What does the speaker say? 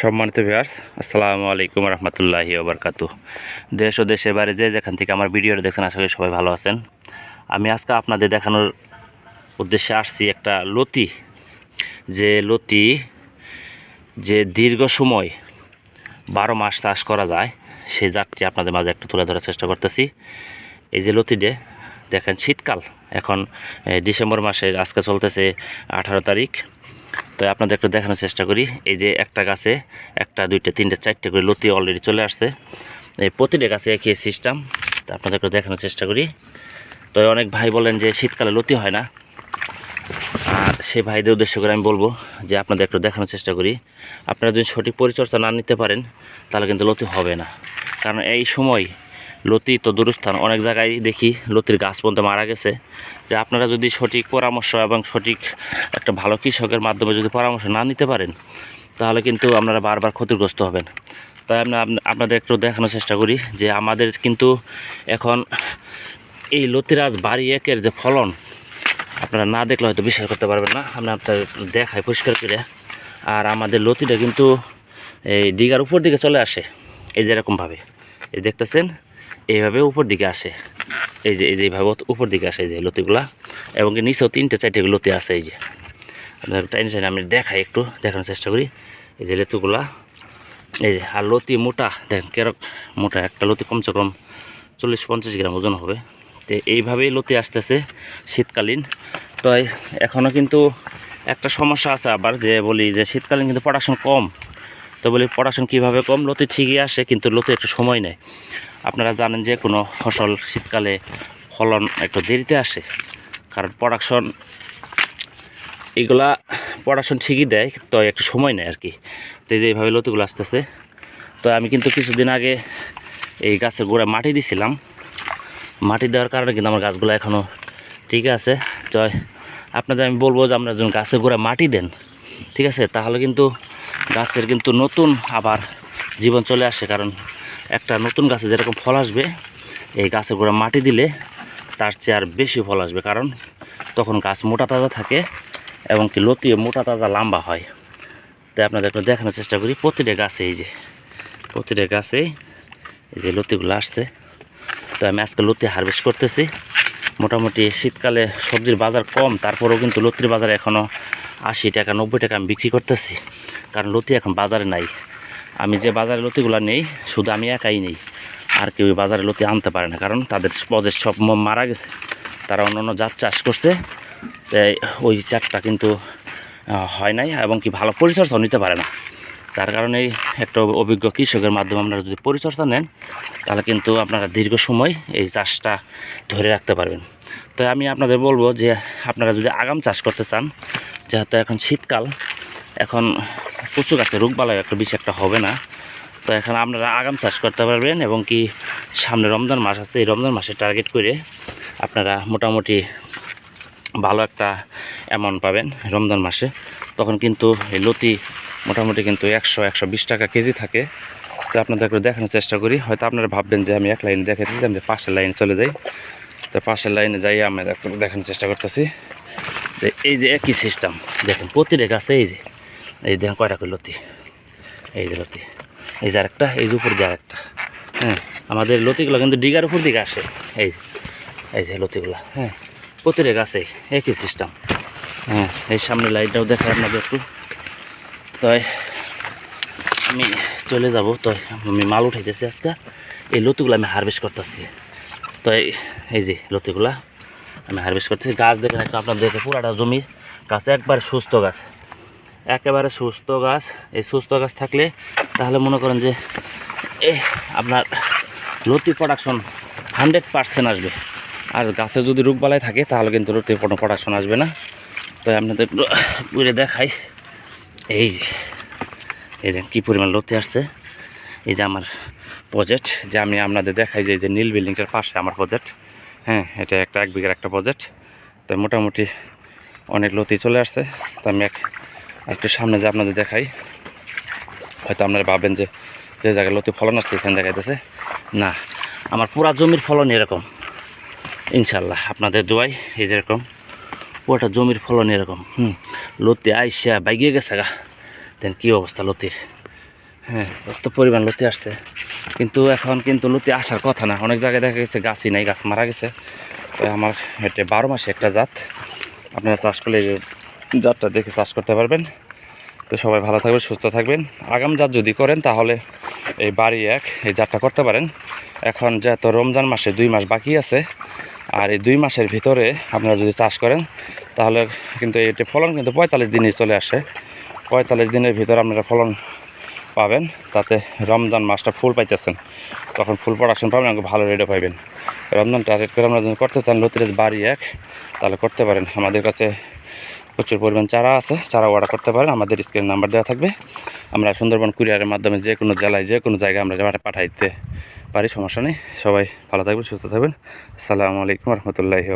সম্মানিত ভিউয়ার্স আসসালামু আলাইকুম রহমতুল্লাহি ওবরকাতু। দেশ ও দেশের বাইরে যে যেখান থেকে আমার ভিডিওটা দেখছেন আসলে সবাই ভালো আছেন। আমি আজকে আপনাদের দেখানোর উদ্দেশ্যে আসছি একটা লতি। যে লতি, যে দীর্ঘ সময় বারো মাস চাষ করা যায় সেই জাতটি আপনাদের মাঝে একটু তুলে ধরার চেষ্টা করতেছি। এই যে লতিডে দেখেন শীতকাল, এখন ডিসেম্বর মাসের, আজকে চলতেছে আঠারো তারিখ। তো আপনাদের একটু দেখানোর চেষ্টা করি। এই যে একটা গাছে একটা, দুইটা, তিনটে, চারটে করে লতি অলরেডি চলে আসছে। এই প্রতিটা গাছে একই সিস্টেম তো আপনাদের একটু দেখানোর চেষ্টা করি। তো অনেক ভাই বলেন যে শীতকালে লতি হয় না। আর সেই ভাইদের উদ্দেশ্য করে আমি বলব যে আপনাদের একটু দেখানোর চেষ্টা করি। আপনারা যদি সঠিক পরিচর্যা না নিতে পারেন, তাহলে কিন্তু লতি হবে না। কারণ এই সময় লতি তো দূরস্থান, অনেক জায়গায় দেখি লতির গাছ পর্যন্ত মারা গেছে। যে আপনারা যদি সঠিক পরামর্শ এবং সঠিক একটা ভালো কৃষকের মাধ্যমে যদি পরামর্শ না নিতে পারেন, তাহলে কিন্তু আপনারা বারবার ক্ষতিগ্রস্ত হবেন। তাই আমি আপ- আপনাদের একটু দেখানোর চেষ্টা করি যে আমাদের কিন্তু এখন এই লতিরাজ বাড়ি একের যে ফলন, আপনারা না দেখলে হয়তো বিশ্বাস করতে পারবেন না। আমি আপনার দেখাই পরিষ্কার করে। আর আমাদের লতিটা কিন্তু এই দিঘার উপর দিকে চলে আসে, এই যেরকমভাবে এই দেখতেছেন? এইভাবে উপর দিকে আসে। এই যে এই যে এইভাবে উপর দিকে আসে এই যে লতিগুলা। এবং নিচেও তিনটে চারটে লতি আছে এই যে। টাইম টাইম আমি দেখাই একটু, দেখানোর চেষ্টা করি। এই যে লতিগুলা, এই যে, আর লতি মোটা, দেখেন কেরক মোটা, একটা লতি কমসে কম চল্লিশ পঞ্চাশ গ্রাম ওজন হবে। তো এইভাবেই লতি আসতেছে শীতকালীন। তো এখনও কিন্তু একটা সমস্যা আছে আবার যে বলি যে শীতকালীন কিন্তু প্রোডাকশন কম। তো বলি প্রোডাকশন কীভাবে কম? লতি ঠিকই আসে কিন্তু লতি একটু সময় নেয়। আপনারা জানেন যে কোনো ফসল শীতকালে ফলন একটু দেরিতে আসে, কারণ প্রোডাকশন এগুলা প্রোডাকশন ঠিকই দেয়, তো একটু সময় নেয় আর কি তো এই যে এইভাবে লতিগুলো আসতেছে, তো আমি কিন্তু কিছুদিন আগে এই গাছের গোড়ায় মাটি দিছিলাম। মাটি দেওয়ার কারণে কিন্তু আমার গাছগুলো এখনও ঠিক আছে। তো আপনাদের আমি বলব যে আপনারা যখন গাছের গোড়ায় মাটি দেন, ঠিক আছে, তাহলে কিন্তু গাছের কিন্তু নতুন আবার জীবন চলে আসে, কারণ একটা নতুন গাছে যেরকম ফল আসবে, এই গাছের গোড়ায় মাটি দিলে তার চেয়ে আর বেশি ফল আসবে। কারণ তখন গাছ মোটা তাজা থাকে এবং কি লতিয়ে মোটা তাজা লম্বা হয়। তাই আপনাদের একটু দেখানোর চেষ্টা করি প্রতিটা গাছে এই যে, প্রতিটা গাছে এই যে লতিগুলো আসছে। তো আমি আজকে লতি হারভেস্ট করতেছি। মোটামুটি শীতকালে সবজির বাজার কম, তারপরেও কিন্তু লতির বাজারে এখনও আশি টাকা, নব্বই টাকা আমি বিক্রি করতেছি। কারণ লতি এখন বাজারে নাই। আমি যে বাজারের লতিগুলো নেই, শুধু আমি একাই নেই। আর কেউ বাজারের লতি আনতে পারে না, কারণ তাদের প্রজেক্ট সব মারা গেছে। তারা অন্য অন্য জাত চাষ করছে। ওই চারটা কিন্তু হয় নাই এবং কি ভালো পরিচর্যাও নিতে পারে না। যার কারণে একটা অভিজ্ঞ কৃষকের মাধ্যমে আপনারা যদি পরিচর্যা নেন, তাহলে কিন্তু আপনারা দীর্ঘ সময় এই চাষটা ধরে রাখতে পারবেন। তো আমি আপনাদের বলব যে, আপনারা যদি আগাম চাষ করতে চান, যেহেতু এখন শীতকাল, এখন কচু গাছে রোগবালাই একটা বেশি একটা হবে না। তো এখন আপনারা আগাম চাষ করতে পারবেন এবং কি সামনে রমজান মাস আছে, এই রমজান মাসে টার্গেট করে আপনারা মোটামুটি ভালো একটা অ্যামাউন্ট পাবেন রমজান মাসে। তখন কিন্তু এই লতি মোটামুটি কিন্তু একশো একশো বিশ টাকা কেজি থাকে। তো আপনাদের একটু দেখানোর চেষ্টা করি। হয়তো আপনারা ভাববেন যে আমি এক লাইন দেখে দিচ্ছি আমি পাশের লাইনে চলে যাই তো পাশের লাইনে যাই আমি দেখানোর চেষ্টা করতেছি। যে এই যে একই সিস্টেম দেখেন প্রতিটা গাছে এই যে এই দেখেন কয়টা করে লতি। এই যে লতি। এই যে আরেকটা, এই যে উপর দিয়ে আরেকটা। হ্যাঁ আমাদের লতিগুলো কিন্তু ডিগার উপর দিকে আসে। এই এই যে লতিগুলো হ্যাঁ প্রতিটা গাছে একই সিস্টেম হ্যাঁ এই সামনে লাইটটাও দেখায় আপনাদের একটু তো আমি চলে যাব। তো আমি মাল উঠাইতেছি আজকে। এই লতিগুলো আমি হারভেস্ট করতেছি। তো এই- এই যে লতিগুলা আমি হারভেস্ট করতেছি। গাছ দেখেন একটু আপনার দেখে পুরাটা জমি। গাছ একবারে সুস্থ গাছ। একেবারে সুস্থ গাছ। এই সুস্থ গাছ থাকলে তাহলে মনে করেন যে এ আপনার লতি প্রোডাকশন হান্ড্রেড পার্সেন্ট আসবে। আর গাছে যদি রোগবালাই থাকে, তাহলে কিন্তু লতি প্রোডাকশন আসবে না। তো আপনাদের একটু ঘুরে দেখাই। এই যে, এই দেখেন কী পরিমাণ লতি আসছে। এই যে আমার প্রজেক্ট যে আমি আপনাদের দেখাই যে, এই যে নীল বিল্ডিংটার পাশে আমার প্রজেক্ট হ্যাঁ এটা একটা এক বিঘার একটা প্রজেক্ট তো মোটামুটি অনেক লতি চলে আসছে। তো আমি এক একটু সামনে যে আপনাদের দেখাই। হয়তো আপনারা ভাবেন যে যে জায়গায় লতি ফলন আসছে, এখানে দেখাইতেছে। না, আমার পুরা জমির ফলন এরকম। ইনশাল্লাহ আপনাদের দোয়াই এই যেরকম পুরোটা জমির ফলন এরকম। হুম, লতি আইসা বাইগিয়ে গেছে গা। দেন কী অবস্থা লতির? হ্যাঁ কত পরিমাণ লতি আসছে। কিন্তু এখন কিন্তু লতি আসার কথা না। অনেক জায়গায় দেখা গেছে গাছই নাই, গাছ মারা গেছে। আমার এটা বারো মাসে একটা জাত। আপনারা চাষ করলে জাতটা দেখে চাষ করতে পারবেন। তো সবাই ভালো থাকবেন, সুস্থ থাকবেন। আগাম জাত যদি করেন, তাহলে এই বাড়ি এক, এই জাতটা করতে পারেন। এখন যেহেতু রমজান মাসে দুই মাস বাকি আছে, আর এই দুই মাসের ভিতরে আপনারা যদি চাষ করেন, তাহলে কিন্তু এটি ফলন কিন্তু পঁয়তাল্লিশ দিনই চলে আসে। পঁয়তাল্লিশ দিনের ভিতরে আপনারা ফলন পাবেন, তাতে রমজান মাসটা ফুল পাইতেছেন। তখন ফুল প্রোডাকশন পাবেন আমাকে ভালো রেটও পাইবেন। রমজান টার্গেট করে আমরা যদি করতে চান, লতিরেজ বাড়ি এক, তাহলে করতে পারেন। আমাদের কাছে প্রচুর পরিমাণ চারা আছে, চারা অর্ডার করতে পারেন, আমাদের স্ক্রিন নাম্বার দেওয়া থাকবে। আমরা সুন্দরবন কুরিয়ারের মাধ্যমে যে কোনো জেলায়, যে কোনো জায়গায় আমরা পাঠা- পাঠাইতে পারি, সমস্যা নেই। সবাই ভালো থাকবেন, সুস্থ থাকবেন। আসসালামু আলাইকুম রহমতুল্লাহি